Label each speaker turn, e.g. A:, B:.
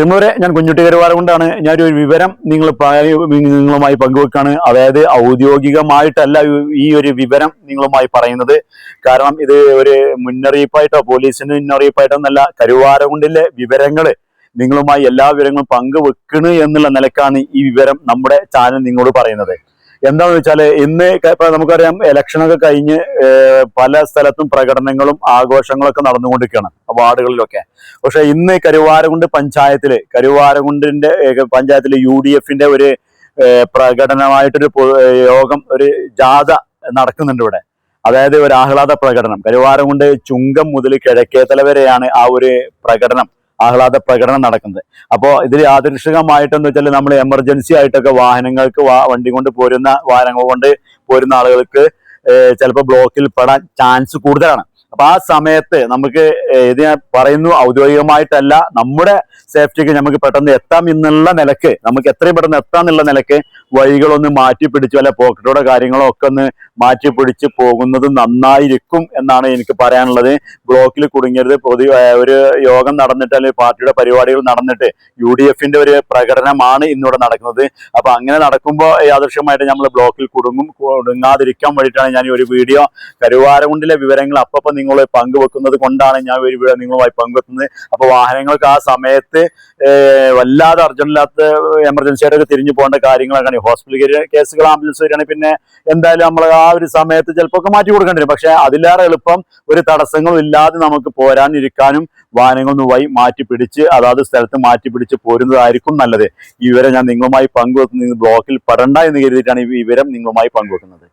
A: പ്രിമുരെ ഞാൻ കുഞ്ഞുട്ടി കരുവാറുകൊണ്ടാണ് ഞാനൊരു വിവരം നിങ്ങൾ നിങ്ങളുമായി പങ്കുവെക്കാണ്. അതായത് ഔദ്യോഗികമായിട്ടല്ല ഈ ഒരു വിവരം നിങ്ങളുമായി പറയുന്നത്. കാരണം ഇത് ഒരു മുന്നറിയിപ്പായിട്ടോ പോലീസിന് മുന്നറിയിപ്പായിട്ടോ എന്നല്ല കരുവാരകുണ്ടിലെ വിവരങ്ങൾ നിങ്ങളുമായി എല്ലാ വിവരങ്ങളും പങ്കുവെക്കണ് എന്നുള്ള നിലക്കാണ് ഈ വിവരം നമ്മുടെ ചാനൽ നിങ്ങളോട് പറയുന്നത്. എന്താണെന്ന് വെച്ചാൽ ഇന്ന് നമുക്കറിയാം ഇലക്ഷനൊക്കെ കഴിഞ്ഞ് പല സ്ഥലത്തും പ്രകടനങ്ങളും ആഘോഷങ്ങളൊക്കെ നടന്നുകൊണ്ടിരിക്കുകയാണ് വാർഡുകളിലൊക്കെ. പക്ഷെ ഇന്ന് കരുവാരകുണ്ട് പഞ്ചായത്തിൽ കരുവാരകുണ്ടിന്റെ പഞ്ചായത്തിൽ യു ഡി എഫിന്റെ ഒരു പ്രകടനമായിട്ടൊരു യോഗം ഒരു ജാഥ നടക്കുന്നുണ്ട് ഇവിടെ. അതായത് ഒരു ആഹ്ലാദ പ്രകടനം. കരുവാരകുണ്ട് ചുങ്കം മുതൽ കിഴക്കേത്തല വരെയാണ് ആ ഒരു പ്രകടനം. ആഹ്ലാദ പ്രകടനം നടക്കുന്നത്. അപ്പോൾ ഇതിൽ യാദൃശികമായിട്ടെന്ന് വെച്ചാൽ നമ്മൾ എമർജൻസി ആയിട്ടൊക്കെ വാഹനങ്ങൾക്ക് വണ്ടി കൊണ്ട് പോരുന്ന വാഹനങ്ങൾ കൊണ്ട് പോരുന്ന ആളുകൾക്ക് ചിലപ്പോൾ ബ്ലോക്കിൽ പെടാൻ ചാൻസ് കൂടുതലാണ്. അപ്പൊ ആ സമയത്ത് നമുക്ക് ഇത് ഞാൻ പറയുന്നു ഔദ്യോഗികമായിട്ടല്ല നമ്മുടെ സേഫ്റ്റിക്ക് നമുക്ക് പെട്ടെന്ന് എത്താം എന്നുള്ള നിലയ്ക്ക് നമുക്ക് എത്രയും പെട്ടെന്ന് എത്താം എന്നുള്ള നിലയ്ക്ക് വഴികളൊന്ന് മാറ്റി പിടിച്ചു അല്ല പോക്കറ്റോടെ കാര്യങ്ങളോ ഒക്കെ ഒന്ന് മാറ്റി പിടിച്ച് പോകുന്നത് നന്നായിരിക്കും എന്നാണ് എനിക്ക് പറയാനുള്ളത്. ബ്ലോക്കിൽ കുടുങ്ങരുത്. പൊതു ഒരു യോഗം നടന്നിട്ട് അല്ലെങ്കിൽ പാർട്ടിയുടെ പരിപാടികൾ നടന്നിട്ട് യു ഡി എഫിന്റെ ഒരു പ്രകടനമാണ് ഇന്നിവിടെ നടക്കുന്നത്. അപ്പൊ അങ്ങനെ നടക്കുമ്പോൾ യാദൃശ്യമായിട്ട് നമ്മൾ ബ്ലോക്കിൽ കുടുങ്ങും കുടുങ്ങാതിരിക്കാൻ വേണ്ടിയിട്ടാണ് ഞാൻ ഈ ഒരു വീഡിയോ കരുവാരകുണ്ടിലെ വിവരങ്ങൾ അപ്പപ്പം നിങ്ങൾ പങ്കുവെക്കുന്നത് കൊണ്ടാണ് ഞാൻ ഒരു വീഡിയോ നിങ്ങളുമായി പങ്കുവെക്കുന്നത്. അപ്പൊ വാഹനങ്ങൾക്ക് ആ സമയത്ത് വല്ലാതെ അർജന്റില്ലാത്ത എമർജൻസി ആയിട്ടൊക്കെ തിരിഞ്ഞു പോകേണ്ട കാര്യങ്ങളൊക്കെ ഹോസ്പിറ്റൽ കേസുകൾ ആംബുലൻസ് വരികയാണെങ്കിൽ പിന്നെ എന്തായാലും നമ്മൾ ആ ഒരു സമയത്ത് ചിലപ്പോൾ ഒക്കെ മാറ്റി കൊടുക്കേണ്ടി വരും. പക്ഷെ അതിലേറെ എളുപ്പം ഒരു തടസ്സങ്ങളും ഇല്ലാതെ നമുക്ക് പോരാനിരിക്കാനും വാഹനങ്ങളൊന്ന് വഴി മാറ്റി പിടിച്ച് അതാത് സ്ഥലത്ത് മാറ്റി പിടിച്ച് പോരുന്നതായിരിക്കും നല്ലത്. ഈ വിവരം ഞാൻ നിങ്ങളുമായി പങ്കുവെക്കുന്നത് ബ്ലോക്കിൽ പെടണ്ട എന്ന് കരുതിയിട്ടാണ് ഈ വിവരം നിങ്ങളുമായി പങ്കുവെക്കുന്നത്.